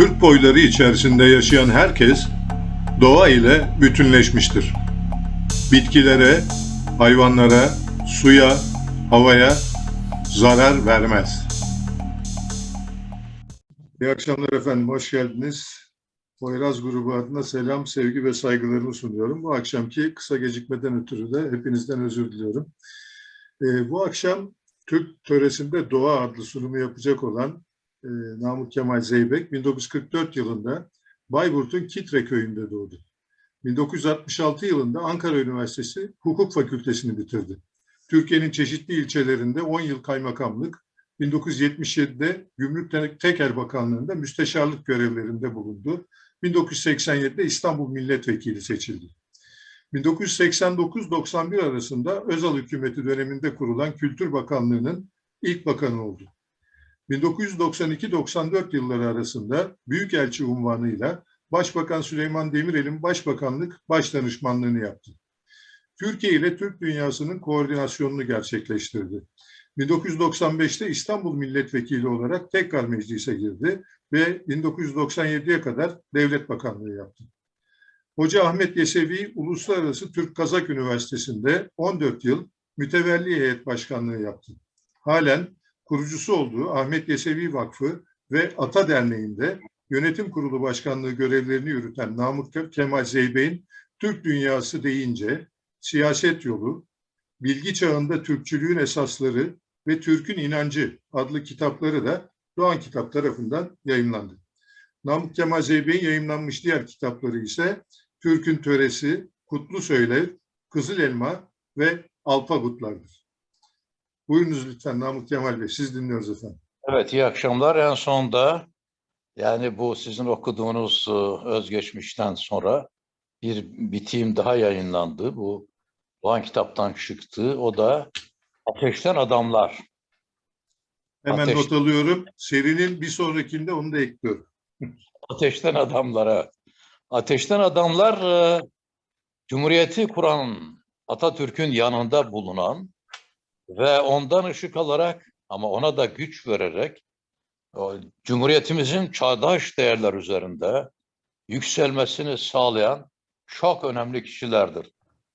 Türk boyları içerisinde yaşayan herkes doğa ile bütünleşmiştir. Bitkilere, hayvanlara, suya, havaya zarar vermez. İyi akşamlar efendim, hoş geldiniz. Poyraz grubu adına selam, sevgi ve saygılarımı sunuyorum. Bu akşamki kısa gecikmeden ötürü de hepinizden özür diliyorum. Ee, bu akşam Türk töresinde Doğa adlı sunumu yapacak olan e, Namık Kemal Zeybek 1944 yılında Bayburt'un Kitre köyünde doğdu. 1966 yılında Ankara Üniversitesi Hukuk Fakültesini bitirdi. Türkiye'nin çeşitli ilçelerinde 10 yıl kaymakamlık, 1977'de Gümrük Teker Bakanlığı'nda müsteşarlık görevlerinde bulundu. 1987'de İstanbul Milletvekili seçildi. 1989-91 arasında Özal hükümeti döneminde kurulan Kültür Bakanlığı'nın ilk bakanı oldu. 1992-94 yılları arasında Büyükelçi unvanıyla Başbakan Süleyman Demirel'in Başbakanlık Başdanışmanlığını yaptı. Türkiye ile Türk dünyasının koordinasyonunu gerçekleştirdi. 1995'te İstanbul Milletvekili olarak tekrar meclise girdi ve 1997'ye kadar Devlet Bakanlığı yaptı. Hoca Ahmet Yesevi Uluslararası Türk Kazak Üniversitesi'nde 14 yıl mütevelli heyet başkanlığı yaptı. Halen kurucusu olduğu Ahmet Yesevi Vakfı ve Ata Derneği'nde yönetim kurulu başkanlığı görevlerini yürüten Namık Kemal Zeybek'in Türk Dünyası deyince Siyaset Yolu, Bilgi Çağında Türkçülüğün Esasları ve Türk'ün İnancı adlı kitapları da Doğan Kitap tarafından yayınlandı. Namık Kemal Zeybek'in yayınlanmış diğer kitapları ise Türk'ün Töresi, Kutlu Söylev, Kızıl Elma ve Alpagutlardır. Buyurunuz lütfen Namık Kemal Bey, siz dinliyoruz efendim. Evet, iyi akşamlar. En sonunda yani bu sizin okuduğunuz e, özgeçmişten sonra bir biteyim daha yayınlandı. Bu Doğan kitaptan çıktı. O da Ateşten Adamlar. Hemen Ateş. not alıyorum. Serinin bir sonrakinde onu da ekliyorum. Ateşten Adamlara. Ateşten Adamlar e, Cumhuriyeti kuran Atatürk'ün yanında bulunan ve ondan ışık alarak ama ona da güç vererek Cumhuriyetimizin çağdaş değerler üzerinde yükselmesini sağlayan çok önemli kişilerdir.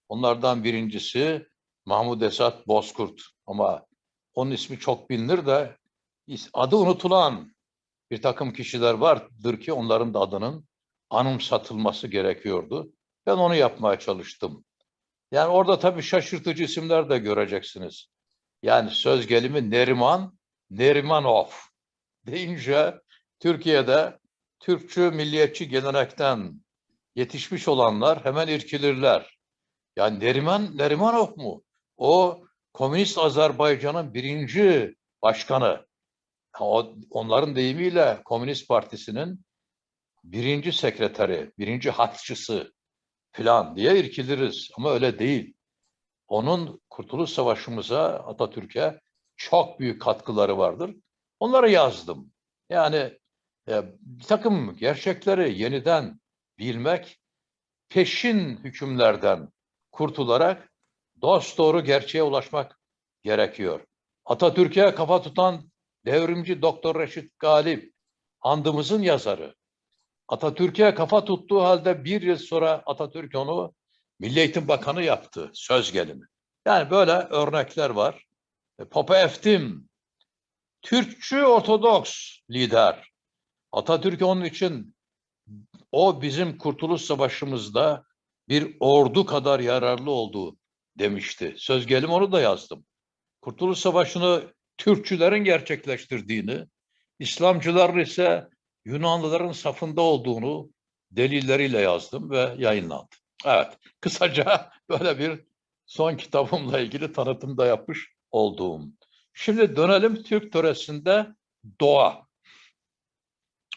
Onlardan birincisi Mahmud Esat Bozkurt ama onun ismi çok bilinir de adı unutulan bir takım kişiler vardır ki onların da adının anımsatılması gerekiyordu. Ben onu yapmaya çalıştım. Yani orada tabii şaşırtıcı isimler de göreceksiniz. Yani söz gelimi Neriman, Nerimanov deyince Türkiye'de Türkçü milliyetçi gelenekten yetişmiş olanlar hemen irkilirler. Yani Neriman, Nerimanov mu? O Komünist Azerbaycan'ın birinci başkanı. Onların deyimiyle Komünist Partisi'nin birinci sekreteri, birinci hatçısı falan diye irkiliriz. Ama öyle değil. Onun Kurtuluş Savaşımıza, Atatürk'e çok büyük katkıları vardır. Onları yazdım. Yani e, bir takım gerçekleri yeniden bilmek, peşin hükümlerden kurtularak dost doğru gerçeğe ulaşmak gerekiyor. Atatürk'e kafa tutan devrimci Doktor Reşit Galip, andımızın yazarı. Atatürk'e kafa tuttuğu halde bir yıl sonra Atatürk onu Milli Eğitim Bakanı yaptı, söz gelimi. Yani böyle örnekler var. E, Papa Eftim, Türkçü Ortodoks lider. Atatürk onun için o bizim Kurtuluş Savaşımızda bir ordu kadar yararlı oldu demişti. Söz gelimi onu da yazdım. Kurtuluş Savaşı'nı Türkçülerin gerçekleştirdiğini, İslamcılar ise Yunanlıların safında olduğunu delilleriyle yazdım ve yayınlandı. Evet, kısaca böyle bir son kitabımla ilgili tanıtımda yapmış olduğum. Şimdi dönelim Türk töresinde doğa.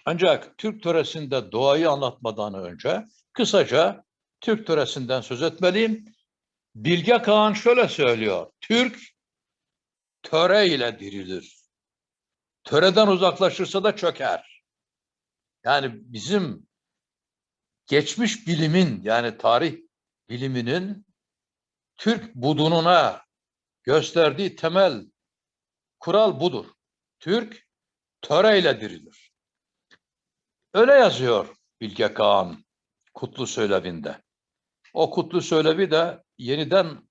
Ancak Türk töresinde doğayı anlatmadan önce kısaca Türk töresinden söz etmeliyim. Bilge Kağan şöyle söylüyor. Türk töre ile dirilir. Töreden uzaklaşırsa da çöker. Yani bizim geçmiş bilimin yani tarih biliminin Türk budununa gösterdiği temel kural budur. Türk töreyle dirilir. Öyle yazıyor Bilge Kağan Kutlu Söylevi'nde. O Kutlu Söylevi de yeniden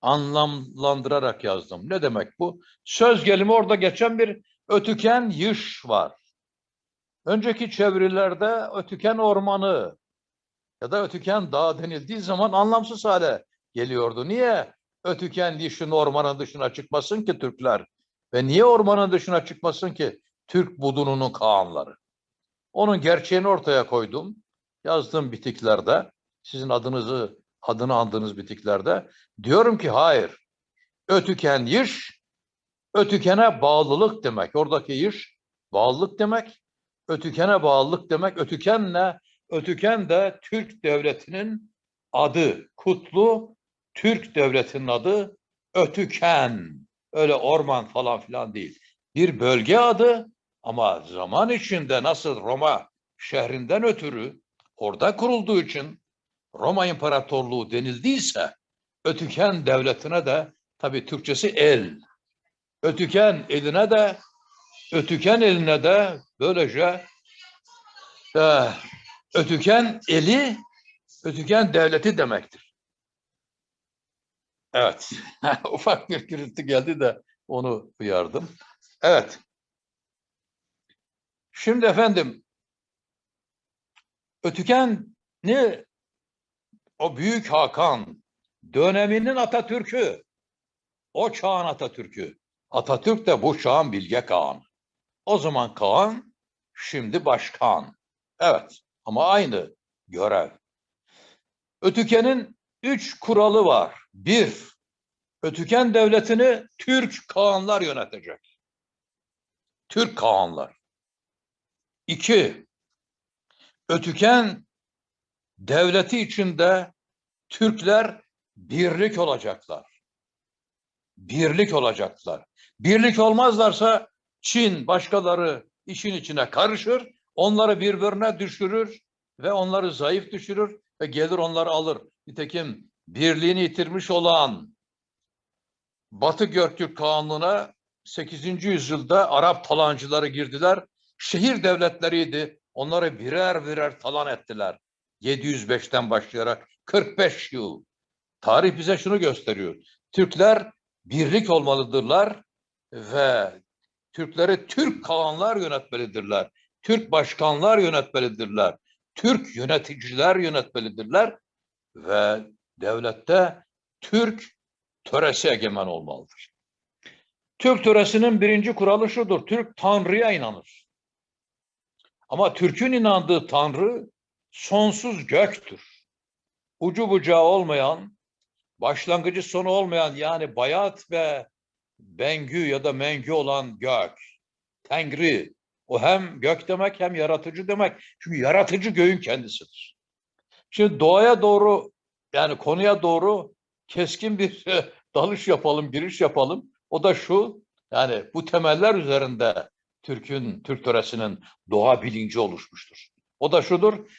anlamlandırarak yazdım. Ne demek bu? Söz gelimi orada geçen bir ötüken yış var. Önceki çevirilerde ötüken ormanı ya da ötüken dağ denildiği zaman anlamsız hale geliyordu. Niye ötüken yışın ormanın dışına çıkmasın ki Türkler? Ve niye ormanın dışına çıkmasın ki Türk budununun Kağanları? Onun gerçeğini ortaya koydum. Yazdığım bitiklerde, sizin adınızı, adını andığınız bitiklerde. Diyorum ki hayır, ötüken yış, ötükene bağlılık demek. Oradaki yış, bağlılık demek. Ötükene bağlılık demek. Ötüken ne? Ötüken de Türk devletinin adı. Kutlu Türk devletinin adı Ötüken. Öyle orman falan filan değil. Bir bölge adı ama zaman içinde nasıl Roma şehrinden ötürü orada kurulduğu için Roma İmparatorluğu denildiyse Ötüken devletine de tabii Türkçesi el. Ötüken eline de Ötüken eline de böylece e, Ötüken eli Ötüken devleti demektir. Evet. Ufak bir gürültü geldi de onu uyardım. Evet. Şimdi efendim Ötüken ne? O Büyük Hakan döneminin Atatürk'ü. O çağın Atatürk'ü. Atatürk de bu çağın Bilge Kağan. O zaman Kağan, şimdi başkan. Evet ama aynı görev. Ötüken'in üç kuralı var. Bir, Ötüken devletini Türk Kağanlar yönetecek. Türk Kağanlar. İki, Ötüken devleti içinde Türkler birlik olacaklar. Birlik olacaklar. Birlik olmazlarsa Çin başkaları işin içine karışır, onları birbirine düşürür ve onları zayıf düşürür ve gelir onları alır. Nitekim birliğini yitirmiş olan Batı Göktürk Kağanlığı'na 8. yüzyılda Arap talancıları girdiler. Şehir devletleriydi. Onları birer birer talan ettiler. 705'ten başlayarak 45 yıl. Tarih bize şunu gösteriyor. Türkler birlik olmalıdırlar ve Türkleri Türk Kağanlar yönetmelidirler. Türk başkanlar yönetmelidirler. Türk yöneticiler yönetmelidirler ve devlette Türk töresi egemen olmalıdır. Türk töresinin birinci kuralı şudur. Türk Tanrı'ya inanır. Ama Türk'ün inandığı Tanrı sonsuz göktür. Ucu bucağı olmayan, başlangıcı sonu olmayan yani bayat ve bengü ya da mengü olan gök. Tengri. O hem gök demek hem yaratıcı demek. Çünkü yaratıcı göğün kendisidir. Şimdi doğaya doğru yani konuya doğru keskin bir dalış yapalım, giriş yapalım. O da şu, yani bu temeller üzerinde Türk'ün, Türk töresinin doğa bilinci oluşmuştur. O da şudur,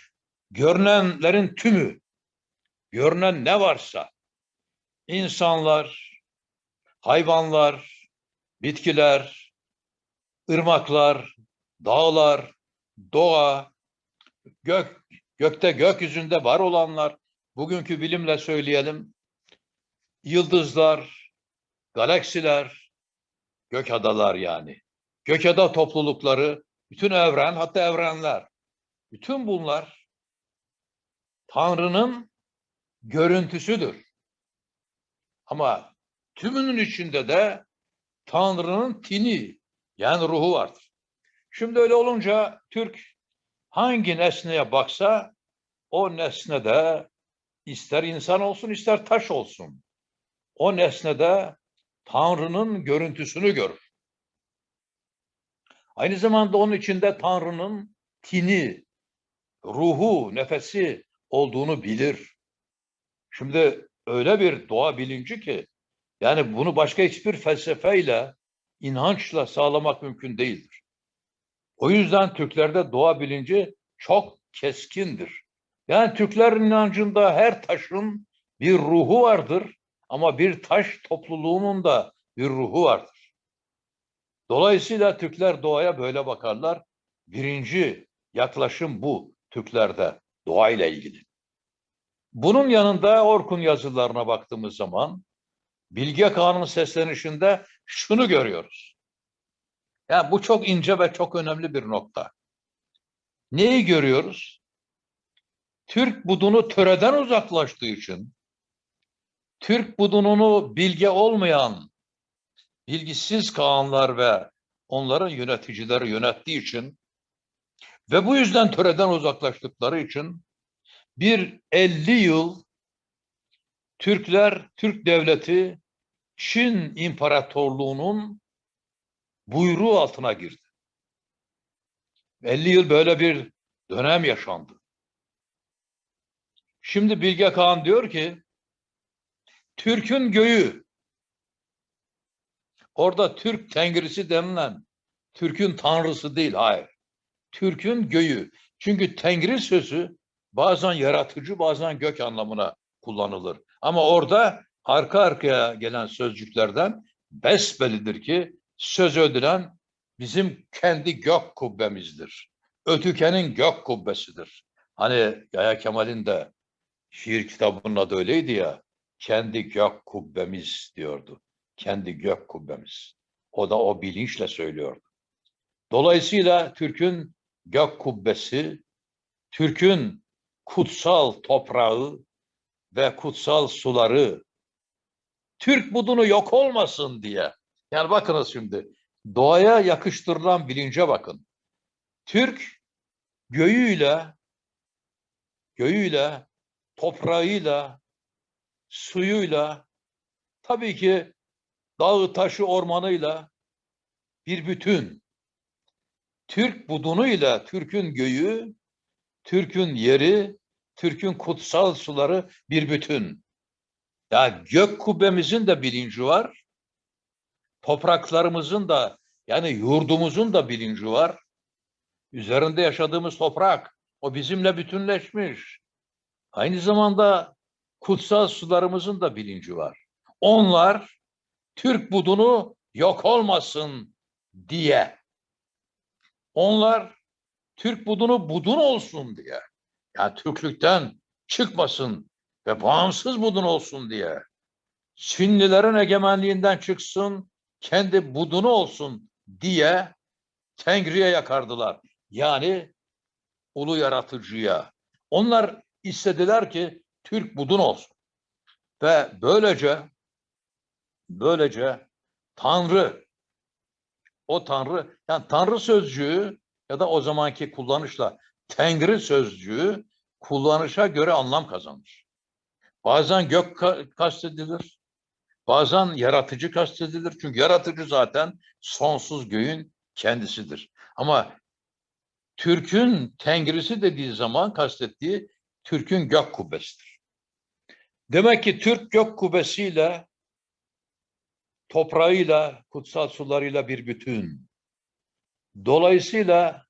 görünenlerin tümü, görünen ne varsa, insanlar, hayvanlar, bitkiler, ırmaklar, dağlar, doğa, gök, gökte gökyüzünde var olanlar, bugünkü bilimle söyleyelim, yıldızlar, galaksiler, gök adalar yani. Gök ada toplulukları, bütün evren, hatta evrenler. Bütün bunlar Tanrı'nın görüntüsüdür. Ama tümünün içinde de Tanrı'nın tini yani ruhu vardır. Şimdi öyle olunca Türk hangi nesneye baksa o nesnede ister insan olsun ister taş olsun o nesnede Tanrı'nın görüntüsünü görür. Aynı zamanda onun içinde Tanrı'nın tini, ruhu, nefesi olduğunu bilir. Şimdi öyle bir doğa bilinci ki yani bunu başka hiçbir felsefeyle, inançla sağlamak mümkün değildir. O yüzden Türklerde doğa bilinci çok keskindir. Yani Türklerin inancında her taşın bir ruhu vardır ama bir taş topluluğunun da bir ruhu vardır. Dolayısıyla Türkler doğaya böyle bakarlar. Birinci yaklaşım bu Türklerde doğayla ilgili. Bunun yanında Orkun yazılarına baktığımız zaman Bilge Kağan'ın seslenişinde şunu görüyoruz. Yani bu çok ince ve çok önemli bir nokta. Neyi görüyoruz? Türk budunu töreden uzaklaştığı için, Türk budununu bilge olmayan, bilgisiz Kağanlar ve onların yöneticileri yönettiği için ve bu yüzden töreden uzaklaştıkları için bir 50 yıl Türkler, Türk devleti Çin İmparatorluğu'nun buyruğu altına girdi. 50 yıl böyle bir dönem yaşandı. Şimdi Bilge Kağan diyor ki Türk'ün göğü orada Türk tengrisi denilen Türk'ün tanrısı değil hayır. Türk'ün göğü. Çünkü tengri sözü bazen yaratıcı bazen gök anlamına kullanılır. Ama orada arka arkaya gelen sözcüklerden besbellidir ki söz ödülen bizim kendi gök kubbemizdir. Ötükenin gök kubbesidir. Hani Yaya Kemal'in de şiir kitabının adı öyleydi ya. Kendi gök kubbemiz diyordu. Kendi gök kubbemiz. O da o bilinçle söylüyordu. Dolayısıyla Türk'ün gök kubbesi, Türk'ün kutsal toprağı ve kutsal suları Türk budunu yok olmasın diye. Yani bakınız şimdi doğaya yakıştırılan bilince bakın. Türk göğüyle, göğüyle, toprağıyla, suyuyla, tabii ki dağı taşı ormanıyla bir bütün. Türk budunuyla Türk'ün göğü, Türk'ün yeri, Türk'ün kutsal suları bir bütün. Ya gök kubbemizin de bilinci var. Topraklarımızın da yani yurdumuzun da bilinci var. Üzerinde yaşadığımız toprak o bizimle bütünleşmiş. Aynı zamanda kutsal sularımızın da bilinci var. Onlar Türk budunu yok olmasın diye. Onlar Türk budunu budun olsun diye. Yani Türklükten çıkmasın ve bağımsız budun olsun diye. Çinlilerin egemenliğinden çıksın, kendi budunu olsun diye Tengri'ye yakardılar. Yani ulu yaratıcıya. Onlar istediler ki Türk budun olsun. Ve böylece böylece Tanrı o Tanrı yani Tanrı sözcüğü ya da o zamanki kullanışla Tengri sözcüğü kullanışa göre anlam kazanır. Bazen gök ka- kastedilir. Bazen yaratıcı kastedilir. Çünkü yaratıcı zaten sonsuz göğün kendisidir. Ama Türk'ün tengrisi dediği zaman kastettiği Türk'ün gök kubbesidir. Demek ki Türk gök kubbesiyle toprağıyla, kutsal sularıyla bir bütün. Dolayısıyla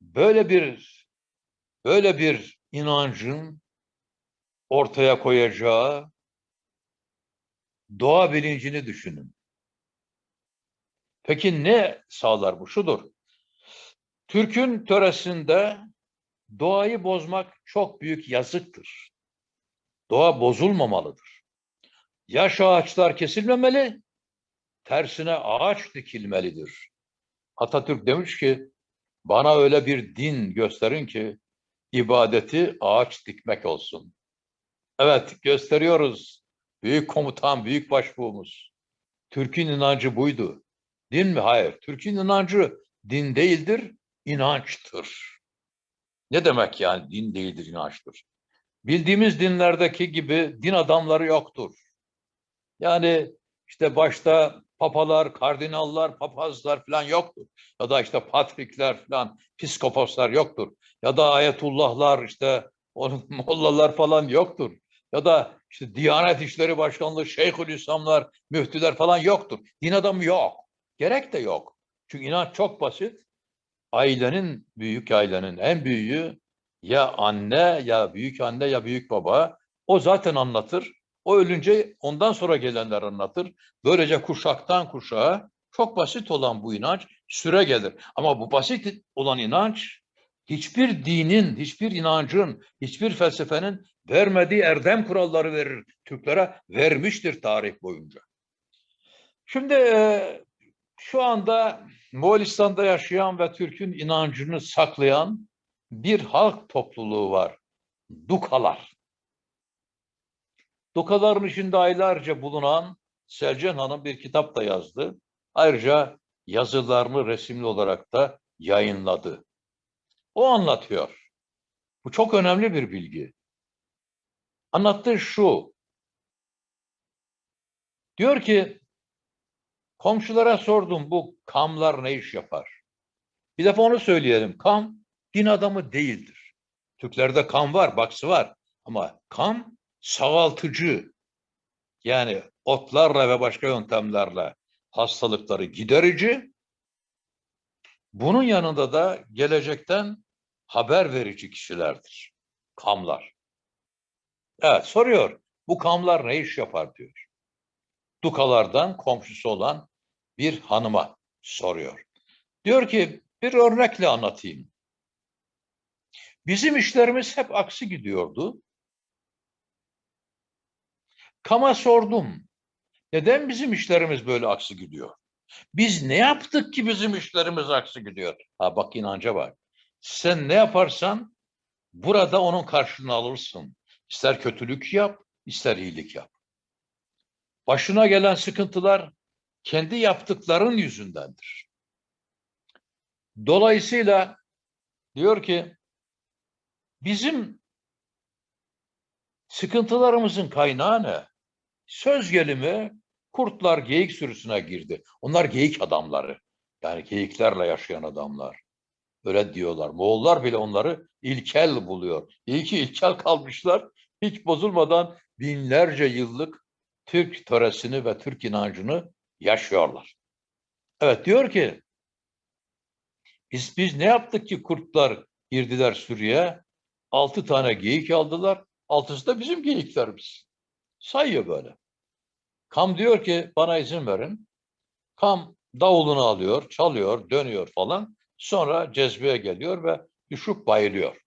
böyle bir böyle bir inancın ortaya koyacağı doğa bilincini düşünün. Peki ne sağlar bu? Şudur. Türk'ün töresinde doğayı bozmak çok büyük yazıktır. Doğa bozulmamalıdır. Yaş ağaçlar kesilmemeli, tersine ağaç dikilmelidir. Atatürk demiş ki, bana öyle bir din gösterin ki ibadeti ağaç dikmek olsun. Evet gösteriyoruz. Büyük komutan, büyük başbuğumuz. Türk'ün inancı buydu. Din mi? Hayır. Türk'ün inancı din değildir, inançtır. Ne demek yani din değildir, inançtır? Bildiğimiz dinlerdeki gibi din adamları yoktur. Yani işte başta papalar, kardinallar, papazlar falan yoktur. Ya da işte patrikler falan, piskoposlar yoktur. Ya da ayetullahlar, işte mollalar falan yoktur. Ya da işte Diyanet İşleri Başkanlığı, Şeyhülislamlar, müftüler falan yoktur. Din adamı yok. Gerek de yok. Çünkü inanç çok basit. Ailenin, büyük ailenin en büyüğü ya anne ya büyük anne ya büyük baba. O zaten anlatır. O ölünce ondan sonra gelenler anlatır. Böylece kuşaktan kuşağa çok basit olan bu inanç süre gelir. Ama bu basit olan inanç hiçbir dinin, hiçbir inancın, hiçbir felsefenin vermediği erdem kuralları verir. Türklere vermiştir tarih boyunca. Şimdi e, şu anda Moğolistan'da yaşayan ve Türk'ün inancını saklayan bir halk topluluğu var. Dukalar. Dukaların içinde aylarca bulunan Selcan Hanım bir kitap da yazdı. Ayrıca yazılarını resimli olarak da yayınladı. O anlatıyor. Bu çok önemli bir bilgi. Anlattığı şu. Diyor ki komşulara sordum bu kamlar ne iş yapar? Bir defa onu söyleyelim. Kam din adamı değildir. Türklerde kam var, baksı var. Ama kam sağaltıcı. Yani otlarla ve başka yöntemlerle hastalıkları giderici. Bunun yanında da gelecekten haber verici kişilerdir. Kamlar. Evet soruyor. Bu kamlar ne iş yapar diyor. Dukalardan komşusu olan bir hanıma soruyor. Diyor ki bir örnekle anlatayım. Bizim işlerimiz hep aksi gidiyordu. Kama sordum. Neden bizim işlerimiz böyle aksi gidiyor? Biz ne yaptık ki bizim işlerimiz aksi gidiyor? Ha bak inanca bak. Sen ne yaparsan burada onun karşılığını alırsın. İster kötülük yap, ister iyilik yap. Başına gelen sıkıntılar kendi yaptıkların yüzündendir. Dolayısıyla diyor ki bizim sıkıntılarımızın kaynağı ne? Söz gelimi kurtlar geyik sürüsüne girdi. Onlar geyik adamları. Yani geyiklerle yaşayan adamlar. Öyle diyorlar. Moğollar bile onları ilkel buluyor. İyi ki ilkel kalmışlar. Hiç bozulmadan binlerce yıllık Türk töresini ve Türk inancını yaşıyorlar. Evet diyor ki biz, biz ne yaptık ki kurtlar girdiler sürüye? Altı tane geyik aldılar. Altısı da bizim geyiklerimiz. Sayıyor böyle. Kam diyor ki bana izin verin. Kam davulunu alıyor, çalıyor, dönüyor falan. Sonra cezbeye geliyor ve düşüp bayılıyor.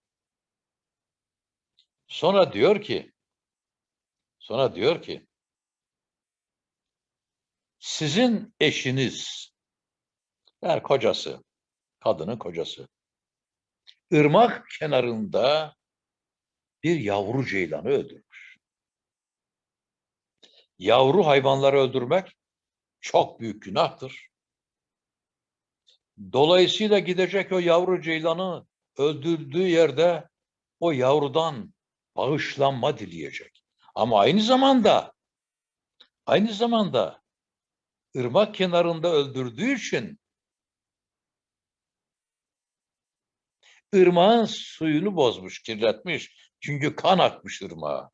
Sonra diyor ki sonra diyor ki sizin eşiniz yani kocası kadının kocası ırmak kenarında bir yavru ceylanı öldürmüş. Yavru hayvanları öldürmek çok büyük günahtır. Dolayısıyla gidecek o yavru ceylanı öldürdüğü yerde o yavrudan bağışlanma dileyecek. Ama aynı zamanda aynı zamanda ırmak kenarında öldürdüğü için ırmağın suyunu bozmuş, kirletmiş. Çünkü kan akmış ırmağa.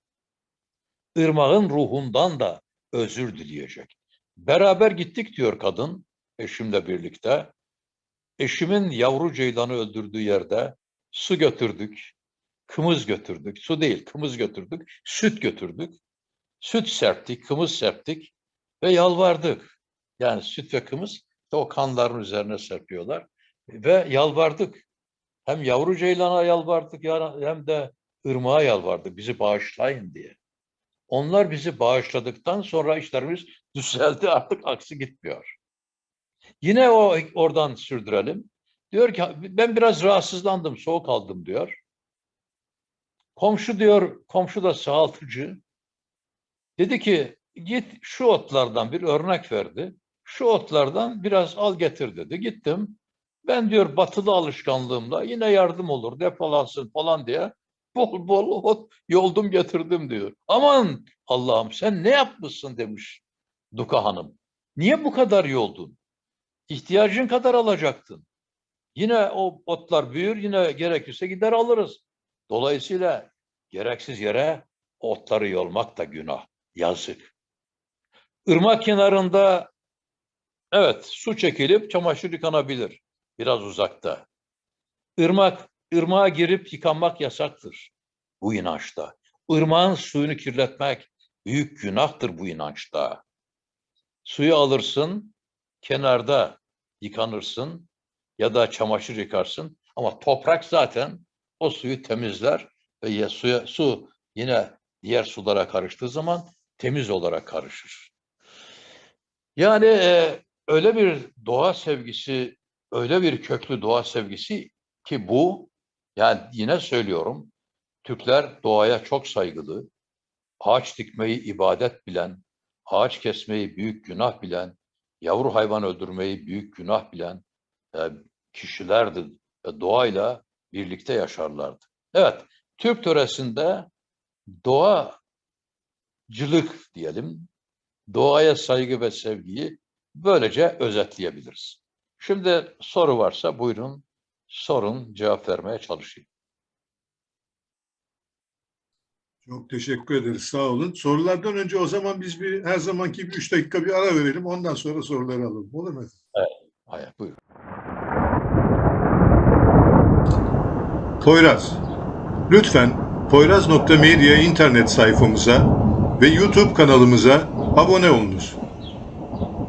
Irmağın ruhundan da özür dileyecek. Beraber gittik diyor kadın eşimle birlikte. Eşimin yavru ceylanı öldürdüğü yerde su götürdük, kımız götürdük. Su değil, kımız götürdük, süt götürdük. Süt serptik, kımız serptik ve yalvardık. Yani süt ve kımız da o kanların üzerine serpiyorlar. Ve yalvardık. Hem yavru ceylana yalvardık hem de ırmağa yalvardık bizi bağışlayın diye. Onlar bizi bağışladıktan sonra işlerimiz düzeldi artık aksi gitmiyor. Yine o oradan sürdürelim. Diyor ki ben biraz rahatsızlandım, soğuk aldım diyor. Komşu diyor, komşu da sağaltıcı. Dedi ki git şu otlardan bir örnek verdi. Şu otlardan biraz al getir dedi. Gittim. Ben diyor batılı alışkanlığımla yine yardım olur depolansın falan diye bol bol ot yoldum getirdim diyor. Aman Allah'ım sen ne yapmışsın demiş Duka Hanım. Niye bu kadar yoldun? İhtiyacın kadar alacaktın. Yine o otlar büyür, yine gerekirse gider alırız. Dolayısıyla gereksiz yere otları yolmak da günah, yazık. Irmak kenarında evet su çekilip çamaşır yıkanabilir biraz uzakta. Irmak, ırmağa girip yıkanmak yasaktır bu inançta. Irmağın suyunu kirletmek büyük günahtır bu inançta. Suyu alırsın, kenarda yıkanırsın ya da çamaşır yıkarsın. Ama toprak zaten o suyu temizler ve ya- suya, su yine diğer sulara karıştığı zaman temiz olarak karışır. Yani e, öyle bir doğa sevgisi, öyle bir köklü doğa sevgisi ki bu, yani yine söylüyorum, Türkler doğaya çok saygılı, ağaç dikmeyi ibadet bilen, ağaç kesmeyi büyük günah bilen, yavru hayvan öldürmeyi büyük günah bilen e, kişilerdi ve doğayla birlikte yaşarlardı. Evet, Türk töresinde doğacılık diyelim, doğaya saygı ve sevgiyi böylece özetleyebiliriz. Şimdi soru varsa buyurun sorun, cevap vermeye çalışayım. Çok teşekkür ederiz. Sağ olun. Sorulardan önce o zaman biz bir her zamanki bir üç dakika bir ara verelim. Ondan sonra soruları alalım. Olur mu? Hayır, buyurun. Poyraz. Lütfen poyraz.media internet sayfamıza ve YouTube kanalımıza abone olunuz.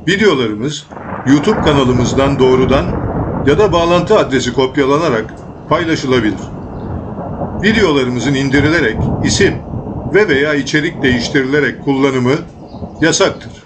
Videolarımız YouTube kanalımızdan doğrudan ya da bağlantı adresi kopyalanarak paylaşılabilir. Videolarımızın indirilerek isim ve veya içerik değiştirilerek kullanımı yasaktır.